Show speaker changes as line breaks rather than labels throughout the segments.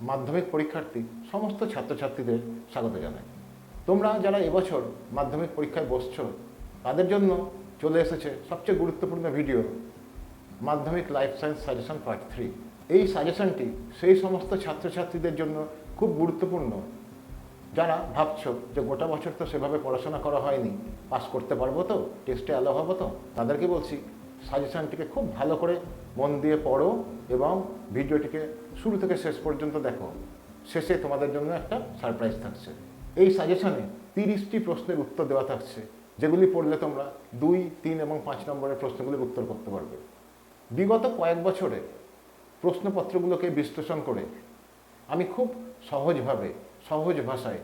মাধ্যমিক পরীক্ষার্থী সমস্ত ছাত্রছাত্রীদের স্বাগত জানাই। তোমরা যারা এবছর মাধ্যমিক পরীক্ষায় বসছো, তাদের জন্য চলে এসেছে সবচেয়ে গুরুত্বপূর্ণ ভিডিও, মাধ্যমিক life science suggestion part three. এই সাজেশনটি সেই সমস্ত ছাত্রছাত্রীদের জন্য খুব গুরুত্বপূর্ণ, যারা ভাবছ যে গোটা বছর তো সেভাবে পড়াশোনা করা হয়নি, পাস করতে পারব তো টেস্টে অ্যালো হব তো, তাদেরকে বলছি সাজেশনটিকে খুব ভালো করে মন দিয়ে পড়ো এবং ভিডিওটিকে শুরু থেকে শেষ পর্যন্ত দেখো। শেষে তোমাদের জন্য একটা সারপ্রাইজ থাকছে। এই সাজেশনে তিরিশটি প্রশ্নের উত্তর দেওয়া থাকছে, যেগুলি পড়লে তোমরা দুই, তিন এবং পাঁচ নম্বরের প্রশ্নগুলির উত্তর করতে পারবে। বিগত কয়েক বছরে প্রশ্নপত্রগুলোকে বিশ্লেষণ করে আমি খুব সহজভাবে, সহজ ভাষায়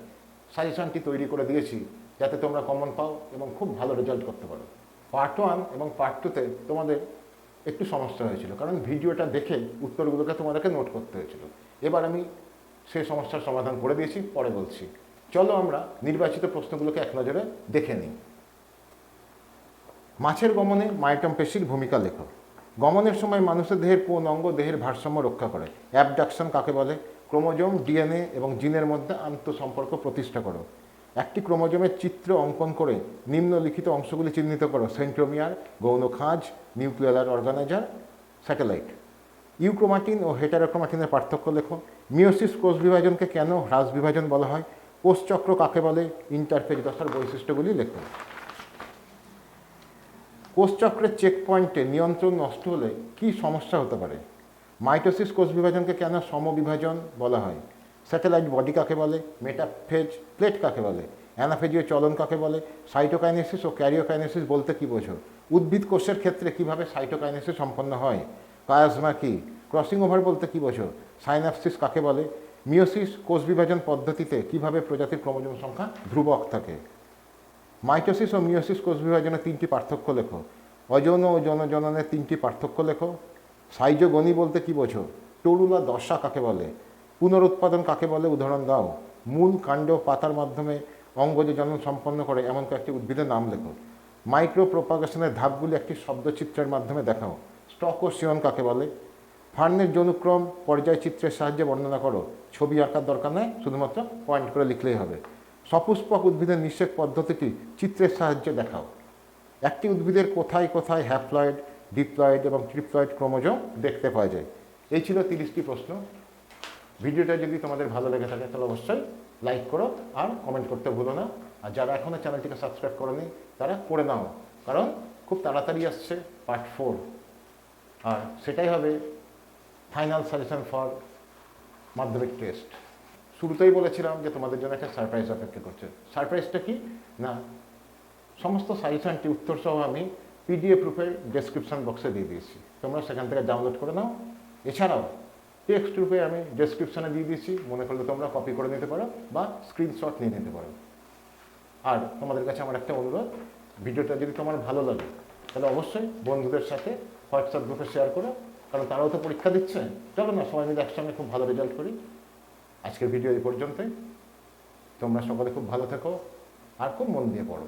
সাজেশনটি তৈরি করে দিয়েছি, যাতে তোমরা কমন পাও এবং খুব ভালো রেজাল্ট করতে পারো। পার্ট ওয়ান এবং পার্ট টুতে তোমাদের একটু সমস্যা হয়েছিল। কারণ ভিডিওটা দেখে উত্তরগুলোকে তোমাদেরকে নোট করতে হয়েছিল। এবার আমি সেই সমস্যার সমাধান করে দিয়েছি, পরে বলছি। চলো আমরা নির্বাচিত প্রশ্নগুলোকে এক নজরে দেখে নিই। মাছের গমনে মাইটম পেশির ভূমিকা লেখো। গমনের সময় মানুষের দেহের কোন অঙ্গ দেহের ভারসাম্য রক্ষা করে? অ্যাবডাকশন কাকে বলে? ক্রোমোজোম, ডিএনএ এবং জিনের মধ্যে আন্তঃসম্পর্ক প্রতিষ্ঠা করো। একটি ক্রোমোজোমের চিত্র অঙ্কন করে নিম্নলিখিত অংশগুলি চিহ্নিত করো। সেন্ট্রোমিয়ার, গৌণ খাঁজ নিউক্লিয়ার অর্গানাইজার, স্যাটেলাইট। ইউক্রোমাটিন ও হেটারোক্রোমাটিনের পার্থক্য লেখো। মিওসিস কোষ বিভাজনকে কেন হ্রাস বিভাজন বলা হয়? কোষচক্র কাকে বলে? ইন্টারফেজ দশার বৈশিষ্ট্যগুলি লেখো। কোষচক্রের চেক পয়েন্টে নিয়ন্ত্রণ নষ্ট হলে কি সমস্যা হতে পারে? মাইটোসিস কোষ বিভাজনকে কেন সমবিভাজন বলা হয়? স্যাটেলাইট বডি কাকে বলে? মেটাফেজ প্লেট কাকে বলে? অ্যানাফেজীয় চলন কাকে বলে? সাইটোকাইনেসিস ও ক্যারিওকাইনেসিস বলতে কি বোঝো? উদ্ভিদ কোষের ক্ষেত্রে কীভাবে সাইটোকাইনেসিস সম্পন্ন হয়? কায়াজমা কি? ক্রসিং ওভার বলতে কি বোঝো? সাইনাপসিস কাকে বলে? মিওসিস কোষ বিভাজন পদ্ধতিতে কীভাবে প্রজাতির ক্রোমোজোম সংখ্যা ধ্রুবক থাকে? মাইটোসিস ও মিওসিস কোষ বিভাজনের তিনটি পার্থক্য লেখো। অযৌন ও জনজননের তিনটি পার্থক্য লেখো। সাইজোগনি বলতে কি বোঝো? তরুলা দশা কাকে বলে? পুনরুৎপাদন কাকে বলে? উদাহরণ দাও। মূল কাণ্ড পাতার মাধ্যমে অঙ্গজ জনন সম্পন্ন করে এমন কয়েকটি উদ্ভিদের নাম লেখো। মাইক্রো প্রোপাগেশনের ধাপগুলি একটি শব্দচিত্রের মাধ্যমে দেখাও। স্টক ও শিয়ন কাকে বলে? ফার্নের যৌনুক্রম, পর্যায় চিত্রের সাহায্যে বর্ণনা করো। ছবি আঁকার দরকার নেই, শুধুমাত্র পয়েন্ট করে লিখলেই হবে। সপুষ্পক উদ্ভিদের নিষেক পদ্ধতিটি চিত্রের সাহায্যে দেখাও। একটি উদ্ভিদের কোথায় কোথায় হ্যাপ্লয়েড, ডিপ্লয়েড এবং ট্রিপ্লয়েড ক্রোমোজোম দেখতে পাওয়া যায়। এই ছিল তিরিশটি প্রশ্ন। ভিডিওটা যদি তোমাদের ভালো লেগে থাকে, তাহলে অবশ্যই লাইক করো আর কমেন্ট করতে ভুলো না। আর যারা এখনও চ্যানেলটিকে সাবস্ক্রাইব করেনি, তারা করে নাও, কারণ খুব তাড়াতাড়ি আসছে পার্ট ফোর আর সেটাই হবে final suggestion for Madhyamik test শুরুতেই বলেছিলাম যে তোমাদের জন্য একটা সারপ্রাইজ অপেক্ষা করছে। সারপ্রাইজটা কি? না, সমস্ত সাজেশনটি উত্তর সহ আমি পিডিএফ রূপে ডেসক্রিপশন বক্সে দিয়ে দিয়েছি। তোমরা সেখান থেকে ডাউনলোড করে নাও। এছাড়াও টেক্সট রূপে আমি ডেসক্রিপশানে দিয়ে দিয়েছি। মনে করলে তোমরা কপি করে নিতে পারো বা স্ক্রিনশট নিয়ে নিতে পারো। আর তোমাদের কাছে আমার একটা অনুরোধ, ভিডিওটা যদি তোমার ভালো লাগে, তাহলে অবশ্যই বন্ধুদের সাথে হোয়াটসঅ্যাপ গ্রুপে শেয়ার করো। কারণ তারাও তো পরীক্ষা দিচ্ছে। চলো না, সবাই মিলে একসঙ্গে খুব ভালো রেজাল্ট করি। আজকের ভিডিও এই পর্যন্তই। তোমরা সকলে খুব ভালো থেকো আর খুব মন দিয়ে পড়ো।